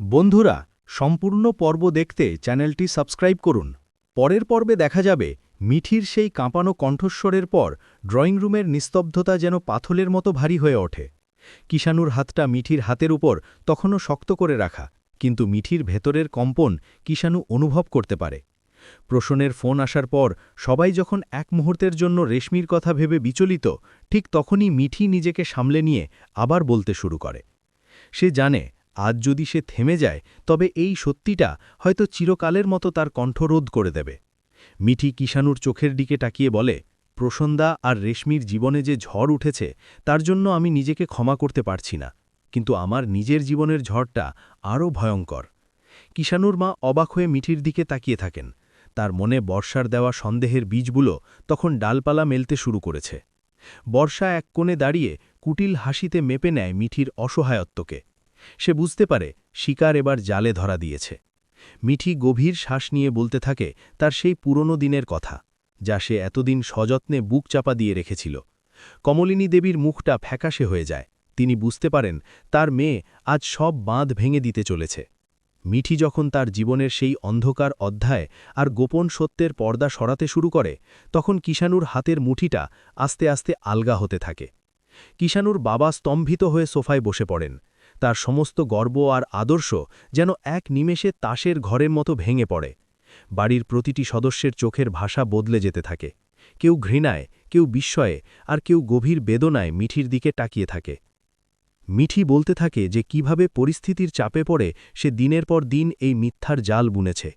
বন্ধুরা, সম্পূর্ণ পর্ব দেখতে চ্যানেলটি সাবস্ক্রাইব করুন। পরের পর্বে দেখা যাবে, মিঠির সেই কাঁপানো কণ্ঠস্বরের পর ড্রয়িং রুমের নিস্তব্ধতা যেন পাথলের মতো ভারী হয়ে ওঠে। কিষানুর হাতটা মিঠির হাতের উপর তখনও শক্ত করে রাখা, কিন্তু মিঠির ভেতরের কম্পন কিষানু অনুভব করতে পারে। প্রসনের ফোন আসার পর সবাই যখন এক মুহূর্তের জন্য রেশমির কথা ভেবে বিচলিত, ঠিক তখনই মিঠি নিজেকে সামলে নিয়ে আবার বলতে শুরু করে। সে জানে আজ যদি সে থেমে যায়, তবে এই সত্যিটা হয়তো চিরকালের মতো তার কণ্ঠরোধ করে দেবে। মিঠি কিষানুর চোখের দিকে তাকিয়ে বলে প্রসন্দা আর রেশমির জীবনে যে ঝড় উঠেছে, তার জন্য আমি নিজেকে ক্ষমা করতে পারছি না। কিন্তু আমার নিজের জীবনের ঝড়টা আরও ভয়ঙ্কর। কিষানুর মা অবাক হয়ে মিঠির দিকে তাকিয়ে থাকেন। তার মনে বর্ষার দেওয়া সন্দেহের বীজগুলো তখন ডালপালা মেলতে শুরু করেছে। বর্ষা এক কোণে দাঁড়িয়ে কুটিল হাসিতে মেপে নেয় মিঠির অসহায়ত্বকে। সে বুঝতে পারে শিকার এবার জালে ধরা দিয়েছে। মিঠি গভীর শ্বাস নিয়ে বলতে থাকে তার সেই পুরনো দিনের কথা, যা সে এতদিন সযত্নে বুক চাপা দিয়ে রেখেছিল। কমলিনী দেবীর মুখটা ফ্যাকাশে হয়ে যায়। তিনি বুঝতে পারেন তার মেয়ে আজ সব বাঁধ ভেঙে দিতে চলেছে। মিঠি যখন তার জীবনের সেই অন্ধকার অধ্যায় আর গোপন সত্যের পর্দা সরাতে শুরু করে, তখন কিষানুর হাতের মুঠিটা আস্তে আস্তে আলগা হতে থাকে। কিষানুর বাবা স্তম্ভিত হয়ে সোফায় বসে পড়েন। তার সমস্ত গর্ব আর আদর্শ যেন এক নিমেষে তাসের ঘরের মতো ভেঙে পড়ে। বাড়ির প্রতিটি সদস্যের চোখের ভাষা বদলে যেতে থাকে। কেউ ঘৃণায়, কেউ বিস্ময়ে, আর কেউ গভীর বেদনায় মিঠির দিকে তাকিয়ে থাকে। মিঠি বলতে থাকে যে কীভাবে পরিস্থিতির চাপে পড়ে সে দিনের পর দিন এই মিথ্যার জাল বুনেছে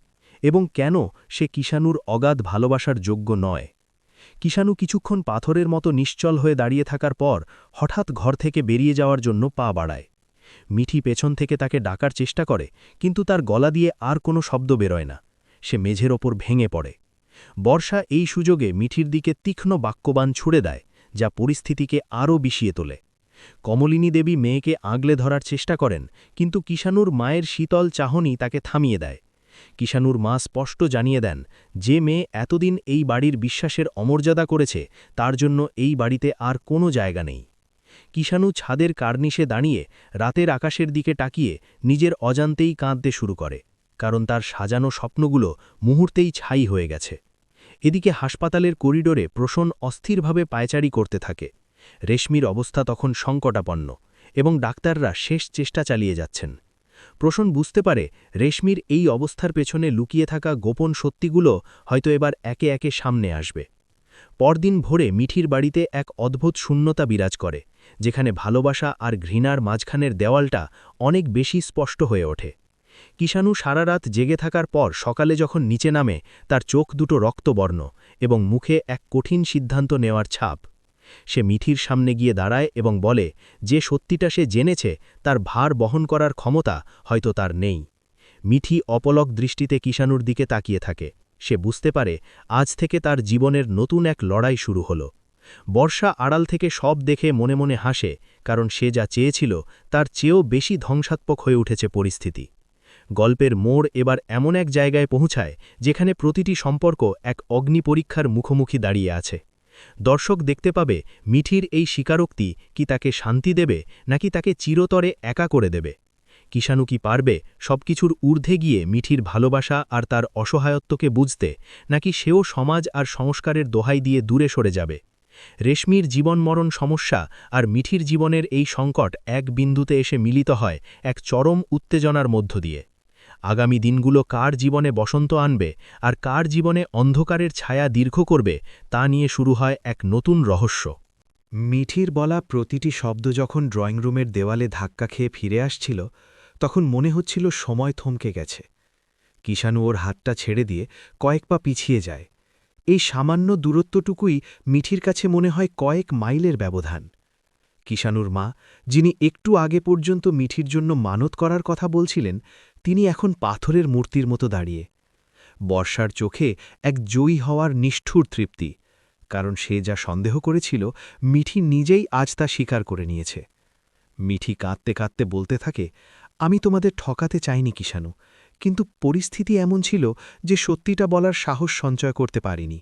এবং কেন সে কিষানুর অগাধ ভালোবাসার যোগ্য নয়। কিষানু কিছুক্ষণ পাথরের মতো নিশ্চল হয়ে দাঁড়িয়ে থাকার পর হঠাৎ ঘর থেকে বেরিয়ে যাওয়ার জন্য পা বাড়ায়। মিঠি পেছন থেকে তাকে ডাকার চেষ্টা করে, কিন্তু তার গলা দিয়ে আর কোনো শব্দ বেরোয় না। সে মেঝের ওপর ভেঙে পড়ে। বর্ষা এই সুযোগে মিঠির দিকে তীক্ষ্ণ বাক্যবান ছুড়ে দেয়, যা পরিস্থিতিকে আরও বিষিয়ে তোলে। কমলিনী দেবী মেয়েকে আগলে ধরার চেষ্টা করেন, কিন্তু কিষানুর মায়ের শীতল চাহনি তাকে থামিয়ে দেয়। কিষানুর মা স্পষ্ট জানিয়ে দেন, যে মেয়ে এতদিন এই বাড়ির বিশ্বাসের অমর্যাদা করেছে, তার জন্য এই বাড়িতে আর কোনো জায়গা নেই। কিষানু ছাদের কার্নিশে দাঁড়িয়ে রাতের আকাশের দিকে টাকিয়ে নিজের অজান্তেই কাঁদতে শুরু করে, কারণ তার সাজানো স্বপ্নগুলো মুহূর্তেই ছাই হয়ে গেছে। এদিকে হাসপাতালের করিডোরে প্রসন অস্থিরভাবে পায়চারি করতে থাকে। রেশমির অবস্থা তখন সংকটাপন্ন এবং ডাক্তাররা শেষ চেষ্টা চালিয়ে যাচ্ছেন। প্রসন বুঝতে পারে রেশমির এই অবস্থার পেছনে লুকিয়ে থাকা গোপন সত্যিগুলো হয়তো এবার একে একে সামনে আসবে। পরদিন ভোরে মিঠির বাড়িতে এক অদ্ভুত শূন্যতা বিরাজ করে। যেখানে ভালোবাসা আর ঘৃণার মাঝখানের দেওয়ালটা অনেক বেশি স্পষ্ট হয়ে ওঠে। কিষাণু সারা রাত জেগে থাকার পর সকালে যখন নিচে নামে, তার চোখ দুটো রক্তবর্ণ এবং মুখে এক কঠিন সিদ্ধান্ত নেওয়ার ছাপ। সে মিঠির সামনে গিয়ে দাঁড়ায় এবং বলে, যে সত্যিটা সে জেনেছে, তার ভার বহন করার ক্ষমতা হয়তো তার নেই। মিঠি অপলক দৃষ্টিতে কিষাণুর দিকে তাকিয়ে থাকে। সে বুঝতে পারে, আজ থেকে তার জীবনের নতুন এক লড়াই শুরু হলো। বর্ষা আড়াল থেকে সব দেখে মনে মনে হাসে, কারণ সে যা চেয়েছিল তার চেয়েও বেশি ধ্বংসাত্মক হয়ে উঠেছে পরিস্থিতি। গল্পের মোড় এবার এমন এক জায়গায় পৌঁছায়, যেখানে প্রতিটি সম্পর্ক এক অগ্নি পরীক্ষার মুখোমুখি দাঁড়িয়ে আছে। দর্শক দেখতে পাবে, মিঠির এই স্বীকারোক্তি কি তাকে শান্তি দেবে, নাকি তাকে চিরতরে একা করে দেবে। কিষাণু কি পারবে সবকিছুর ঊর্ধ্বে গিয়ে মিঠির ভালোবাসা আর তার অসহায়ত্বকে বুঝতে, নাকি সেও সমাজ আর সংস্কারের দোহাই দিয়ে দূরে সরে যাবে? রেশমির জীবনমরণ সমস্যা আর মিঠির জীবনের এই সংকট এক বিন্দুতে এসে মিলিত হয় এক চরম উত্তেজনার মধ্য দিয়ে। আগামী দিনগুলো কার জীবনে বসন্ত আনবে আর কার জীবনে অন্ধকারের ছায়া দীর্ঘ করবে তা নিয়ে শুরু হয় এক নতুন রহস্য। মিঠির বলা প্রতিটি শব্দ যখন ড্রয়িং রুমের দেওয়ালে ধাক্কা খেয়ে ফিরে আসছিল, তখন মনে হচ্ছিল সময় থমকে গেছে। কিষাণু ওর হাতটা ছেড়ে দিয়ে কয়েক পা পিছিয়ে যায়। এই সামান্য দূরত্বটুকুই মিঠির কাছে মনে হয় কয়েক মাইলের ব্যবধান। কিষানুর মা, যিনি একটু আগে পর্যন্ত মিঠির জন্য মানত করার কথা বলছিলেন, তিনি এখন পাথরের মূর্তির মতো দাঁড়িয়ে। বর্ষার চোখে এক জয়ী হওয়ার নিষ্ঠুর তৃপ্তি, কারণ সে যা সন্দেহ করেছিল, মিঠি নিজেই আজ তা স্বীকার করে নিয়েছে। মিঠি কাঁদতে কাঁদতে বলতে থাকে, আমি তোমাদের ঠকাতে চাইনি কিষাণু কিন্তু পরিস্থিতি এমন ছিল যে সত্যিটা বলার সাহস সঞ্চয় করতে পারিনি।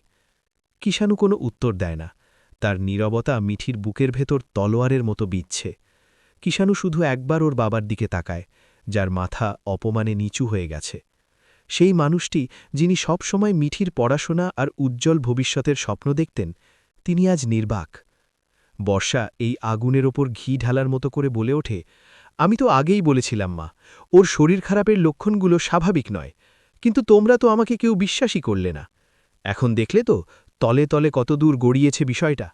কিষাণু কোনো উত্তর দেয় না। তার নীরবতা মিঠির বুকের ভেতর তলোয়ারের মতো বিচ্ছে কিষাণু শুধু একবার ওর বাবার দিকে তাকায়, যার মাথা অপমানে নিচু হয়ে গেছে। সেই মানুষটি, যিনি সবসময় মিঠির পড়াশোনা আর উজ্জ্বল ভবিষ্যতের স্বপ্ন দেখতেন, তিনি আজ নির্বাক। বর্ষা এই আগুনের ওপর ঘি ঢালার মতো করে বলে ওঠে আমি তো আগেই বলেছিলাম, মা। ওর শরীর খারাপের লক্ষণগুলো স্বাভাবিক নয়, কিন্তু তোমরা তো আমাকে কেউ বিশ্বাসই করলে না। এখন দেখলে তো, তলে তলে কতদূর গড়িয়েছে বিষয়টা।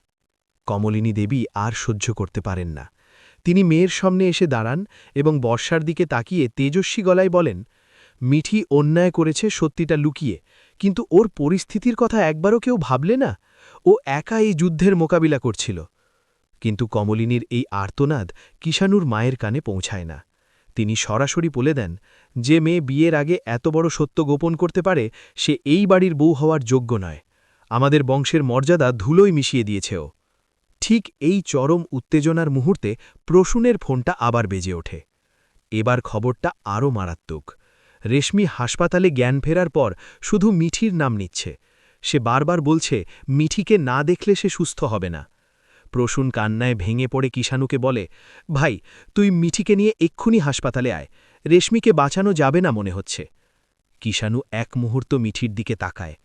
কমলিনী দেবী আর সহ্য করতে পারেন না। তিনি মেয়ের সামনে এসে দাঁড়ান এবং বর্ষার দিকে তাকিয়ে তেজস্বী গলায় বলেন, মিঠি অন্যায় করেছে সত্যিটা লুকিয়ে, কিন্তু ওর পরিস্থিতির কথা একবারও কেউ ভাবলে না? ও একা এই যুদ্ধের মোকাবিলা করছিল। কিন্তু কমলিনীর এই আর্তনাদ কিষানুর মায়ের কানে পৌঁছায় না। তিনি সরাসরি বলে দেন, যে মেয়ে বিয়ের আগে এত বড় সত্য গোপন করতে পারে, সে এই বাড়ির বউ হওয়ার যোগ্য নয়। আমাদের বংশের মর্যাদা ধুলোই মিশিয়ে দিয়েছে ও। ঠিক এই চরম উত্তেজনার মুহূর্তে প্রসূনের ফোনটা আবার বেজে ওঠে। এবার খবরটা আরও মারাত্মক। রেশমি হাসপাতালে জ্ঞান ফেরার পর শুধু মিঠির নাম নিচ্ছে। সে বারবার বলছে, মিঠিকে না দেখলে সে সুস্থ হবে না। প্রসূন কান্নায় ভেঙে পড়ে কিষাণুকে বলে, ভাই, তুই মিঠিকে নিয়ে এক্ষুনি হাসপাতালে আয়। রেশমিকে বাঁচানো যাবে না মনে হচ্ছে। কিষাণু এক মুহূর্ত মিঠির দিকে তাকায়।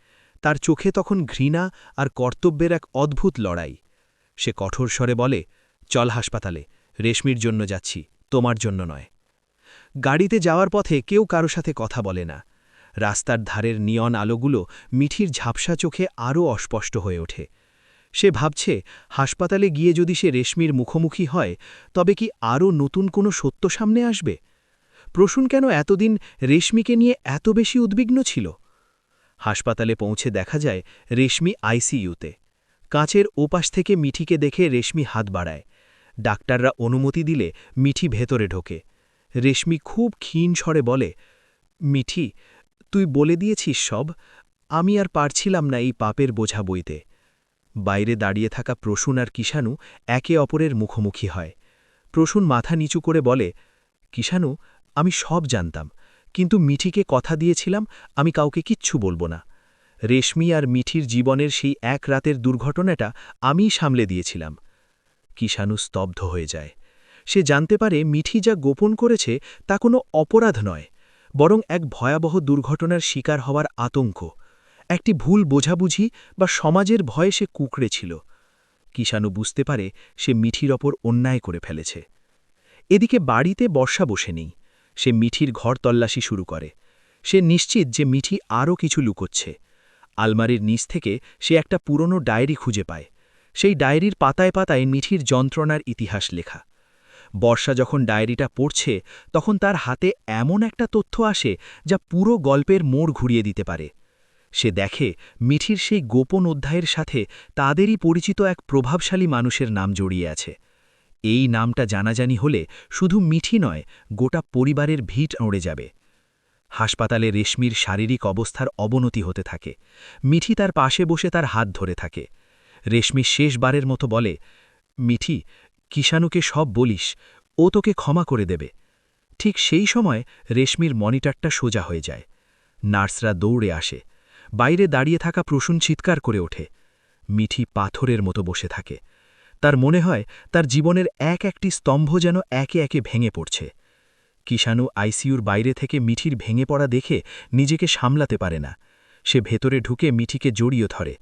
তার চোখে তখন ঘৃণা আর কর্তব্যের এক অদ্ভুত লড়াই। সে কঠোর স্বরে বলে, চল হাসপাতালে, রেশমির জন্য যাচ্ছি, তোমার জন্য নয়। গাড়িতে যাওয়ার পথে কেউ কারও সাথে কথা বলে না। রাস্তার ধারের নিয়ন আলোগুলো মিঠির ঝাপসা চোখে আরও অস্পষ্ট হয়ে ওঠে। সে ভাবছে, হাসপাতালে গিয়ে যদি সে রেশমির মুখোমুখি হয়, তবে কি আরও নতুন কোনো সত্য সামনে আসবে? প্রসূন কেন এতদিন রেশমিকে নিয়ে এত বেশি উদ্বিগ্ন ছিল? হাসপাতালে পৌঁছে দেখা যায় রেশমি আইসিইউতে। কাঁচের ওপাশ থেকে মিঠিকে দেখে রেশমি হাত বাড়ায়। ডাক্তাররা অনুমতি দিলে মিঠি ভেতরে ঢোকে। রেশমি খুব ক্ষীণ স্বরে বলে, মিঠি, তুই বলে দিয়েছিস সব। আমি আর পারছিলাম না এই পাপের বোঝা বইতে। বাইরে দাঁড়িয়ে থাকা প্রসূন আর কিষাণু একে অপরের মুখোমুখি হয়। প্রসূন মাথা নিচু করে বলে, কিষাণু, আমি সব জানতাম, কিন্তু মিঠিকে কথা দিয়েছিলাম, আমি কাউকে কিচ্ছু বলব না। রেশমি আর মিঠির জীবনের সেই এক রাতের দুর্ঘটনাটা আমিই সামলে দিয়েছিলাম কিষাণু স্তব্ধ হয়ে যায়। সে জানতে পারে মিঠি যা গোপন করেছে তা কোনো অপরাধ নয়, বরং এক ভয়াবহ দুর্ঘটনার শিকার হওয়ার আতঙ্ক। একটি ভুল বোঝাবুঝি বা সমাজের ভয়ে সে কুকড়ে ছিল। কিষাণু বুঝতে পারে সে মিঠির ওপর অন্যায় করে ফেলেছে। এদিকে বাড়িতে বর্ষা বসে নেই। সে মিঠির ঘর তল্লাশি শুরু করে। সে নিশ্চিত যে মিঠি আরও কিছু লুকোচ্ছে। আলমারির নিচ থেকে সে একটা পুরনো ডায়েরি খুঁজে পায়। সেই ডায়েরির পাতায় পাতায় মিঠির যন্ত্রণার ইতিহাস লেখা। বর্ষা যখন ডায়েরিটা পড়ছে, তখন তার হাতে এমন একটা তথ্য আসে যা পুরো গল্পের মোড় ঘুরিয়ে দিতে পারে। সে দেখে মিঠির সেই গোপন অধ্যায়ের সাথে তাদেরই পরিচিত এক প্রভাবশালী মানুষের নাম জড়িয়ে আছে। এই নামটা জানাজানি হলে শুধু মিঠি নয়, গোটা পরিবারের ভিট নড়ে যাবে। হাসপাতালে রেশমির শারীরিক অবস্থার অবনতি হতে থাকে। মিঠি তার পাশে বসে তার হাত ধরে থাকে। রেশমি শেষবারের মতো বলে, মিঠি, কিষাণুকে সব বলিস, ও তোকে ক্ষমা করে দেবে। ঠিক সেই সময় রেশমির মনিটরটা সোজা হয়ে যায়। নার্সরা দৌড়ে আসে। বাইরে দাঁড়িয়ে থাকা প্রসূন চিৎকার করে ওঠে। মিঠি পাথরের মতো বসে থাকে। তার মনে হয় তার জীবনের এক একটি স্তম্ভ যেন একে একে ভেঙে পড়ছে। কিষাণু আইসিইউর বাইরে থেকে মিঠির ভেঙে পড়া দেখে নিজেকে সামলাতে পারে না। সে ভেতরে ঢুকে মিঠিকে জড়িয়ে ধরে।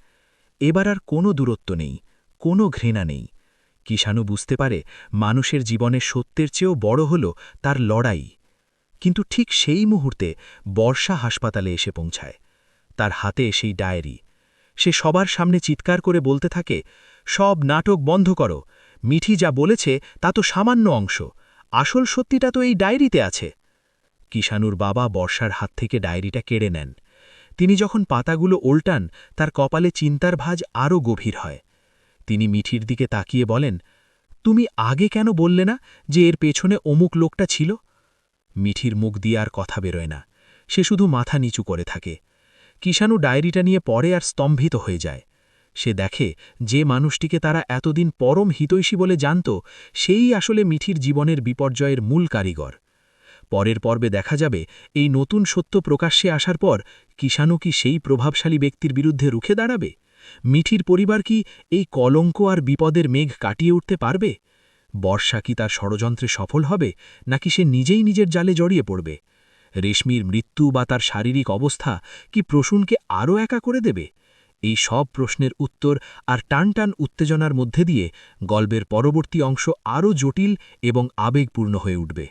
এবার আর কোনো দূরত্ব নেই, কোনো ঘৃণা নেই। কিষাণু বুঝতে পারে মানুষের জীবনে সত্যের চেয়েও বড় হল তার লড়াই। কিন্তু ঠিক সেই মুহূর্তে বর্ষা হাসপাতালে এসে পৌঁছায়। তার হাতে সেই ডায়েরি। সে সবার সামনে চিৎকার করে বলতে থাকে, সব নাটক বন্ধ করো। মিঠি যা বলেছে, তা তো সামান্য অংশ। আসল সত্যিটা তো এই ডায়েরিতে আছে। কিষানুর বাবা বর্ষার হাত থেকে ডায়েরিটা কেড়ে নেন। তিনি যখন পাতাগুলো উল্টান তার কপালে চিন্তার ভাজ আরও গভীর হয়। তিনি মিঠির দিকে তাকিয়ে বলেন, তুমি আগে কেন বললে না যে এর পেছনে অমুক লোকটা ছিল? মিঠির মুখ দিয়ে আর কথা বেরোয় না। সে শুধু মাথা নিচু করে থাকে। কিষাণু ডায়েরিটা নিয়ে পরে আর স্তম্ভিত হয়ে যায়। সে দেখে যে মানুষটিকে তারা এতদিন পরম হিতৈষী বলে জানত, সেই আসলে মিঠির জীবনের বিপর্যয়ের মূল কারিগর। পরের পর্বে দেখা যাবে এই নতুন সত্য প্রকাশ্যে আসার পর কিষাণু কি সেই প্রভাবশালী ব্যক্তির বিরুদ্ধে রুখে দাঁড়াবে? মিঠির পরিবার কি এই কলঙ্ক আর বিপদের মেঘ কাটিয়ে উঠতে পারবে? বর্ষা কি তার ষড়যন্ত্রে সফল হবে, নাকি সে নিজেই নিজের জালে জড়িয়ে পড়বে? রেশমির মৃত্যু বা তার শারীরিক অবস্থা কি প্রসূনকে আরও একা করে দেবে? এই সব প্রশ্নের উত্তর আর টানটান উত্তেজনার মধ্যে দিয়ে গল্পের পরবর্তী অংশ আরও জটিল এবং আবেগপূর্ণ হয়ে উঠবে।